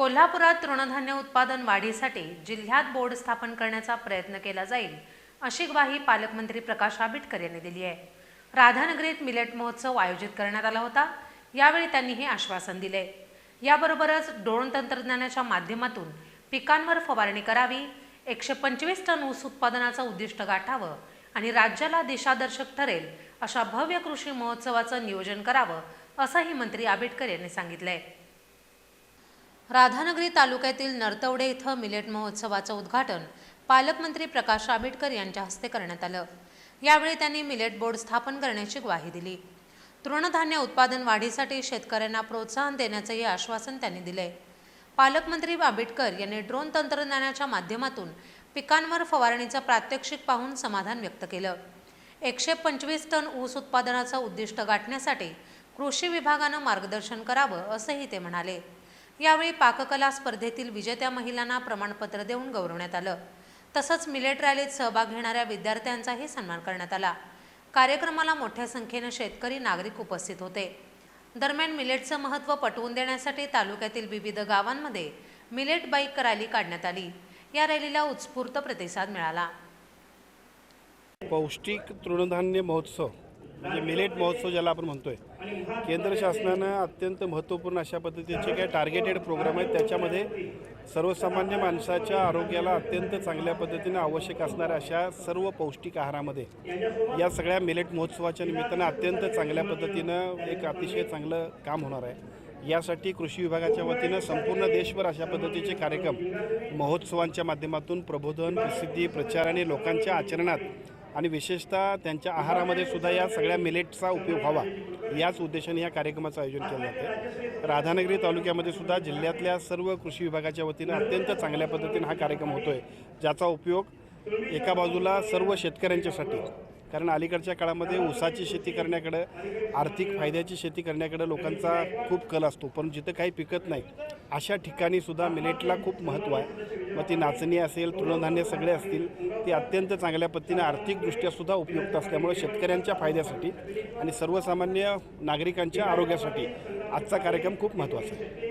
कोल्हापुरात तृणधान्य उत्पादन वाढीसाठी जिल्ह्यात बोर्ड स्थापन करण्याचा प्रयत्न केला जाईल अशी ग्वाही पालकमंत्री प्रकाश आंबेडकर यांनी दिली आहे. राधानगरीत मिलेट महोत्सव आयोजित करण्यात आला होता. यावेळी त्यांनी हे आश्वासन दिले. याबरोबरच ड्रोन तंत्रज्ञानाच्या माध्यमातून पिकांवर फवारणी करावी एकशे पंचवीस टन ऊस उत्पादनाचं उद्दिष्ट गाठावं आणि राज्याला दिशादर्शक ठरेल अशा भव्य कृषी महोत्सवाचं नियोजन करावं असंही मंत्री आंबेडकर यांनी सांगितलंय. राधानगरी तालुक्यातील नरतवडे इथं मिलेट महोत्सवाचं उद्घाटन पालकमंत्री प्रकाश आंबेडकर यांच्या हस्ते करण्यात आलं. यावेळी त्यांनी मिलेट बोर्ड स्थापन करण्याची ग्वाही दिली. तृणधान्य उत्पादन वाढीसाठी शेतकऱ्यांना प्रोत्साहन देण्याचंही आश्वासन त्यांनी दिले पालकमंत्री आंबेडकर यांनी ड्रोन तंत्रज्ञानाच्या माध्यमातून पिकांवर फवारणीचं प्रात्यक्षिक पाहून समाधान व्यक्त केलं. एकशे पंचवीस टन ऊस उत्पादनाचं उद्दिष्ट गाठण्यासाठी कृषी विभागानं मार्गदर्शन करावं असंही ते म्हणाले. यावेळी पाककला स्पर्धेतील विजेत्या महिलांना प्रमाणपत्र देऊन गौरवण्यात आलं. तसंच मिलेट रॅलीत सहभाग घेणाऱ्या विद्यार्थ्यांचाही सन्मान करण्यात आला. कार्यक्रमाला मोठ्या संख्येनं शेतकरी नागरिक उपस्थित होते. दरम्यान मिलेटचं महत्त्व पटवून देण्यासाठी तालुक्यातील विविध गावांमध्ये मिलेट बाईक रॅली काढण्यात आली. या रॅलीला उत्स्फूर्त प्रतिसाद मिळाला. पौष्टिक तृणधान्य महोत्सव म्हणजे मिलेट महोत्सव ज्याला आपण म्हणतोय केंद्र शासनानं अत्यंत महत्त्वपूर्ण अशा पद्धतीचे काही टार्गेटेड प्रोग्राम आहेत. त्याच्यामध्ये सर्वसामान्य माणसाच्या आरोग्याला अत्यंत चांगल्या पद्धतीने आवश्यक असणाऱ्या अशा सर्व पौष्टिक आहारामध्ये या सगळ्या मिलेट महोत्सवाच्या निमित्तानं अत्यंत चांगल्या पद्धतीनं एक अतिशय चांगलं काम होणार आहे. यासाठी कृषी विभागाच्या वतीनं संपूर्ण देशभर अशा पद्धतीचे कार्यक्रम महोत्सवांच्या माध्यमातून प्रबोधन प्रसिद्धी प्रचार आणि लोकांच्या आचरणात आणि विशेषतः त्यांच्या आहारामध्ये सुद्धा या सगळ्या मिलेटचा उपयोग व्हावा याच उद्देशाने या कार्यक्रमाचं आयोजन केलं जातं. राधानगरी तालुक्यामध्ये सुद्धा जिल्ह्यातल्या सर्व कृषी विभागाच्या वतीनं अत्यंत चांगल्या पद्धतीनं हा कार्यक्रम होतोय ज्याचा उपयोग एका बाजूला सर्व शेतकऱ्यांच्यासाठी कारण अलीकडच्या काळामध्ये ऊसाची शेती करण्याकडं आर्थिक फायद्याची शेती करण्याकडं लोकांचा खूप कल असतो. पण जिथं काही पिकत नाही अशा ठिकाणी सुद्धा मिलेटला खूप महत्त्व आहे. मग ती नाचणी असेल तृणधान्य सगळे असतील ती अत्यंत चांगल्या पद्धतीने आर्थिकदृष्ट्या सुद्धा उपयुक्त असल्यामुळे शेतकऱ्यांच्या फायद्यासाठी आणि सर्वसामान्य नागरिकांच्या आरोग्यासाठी आजचा कार्यक्रम खूप महत्त्वाचा आहे.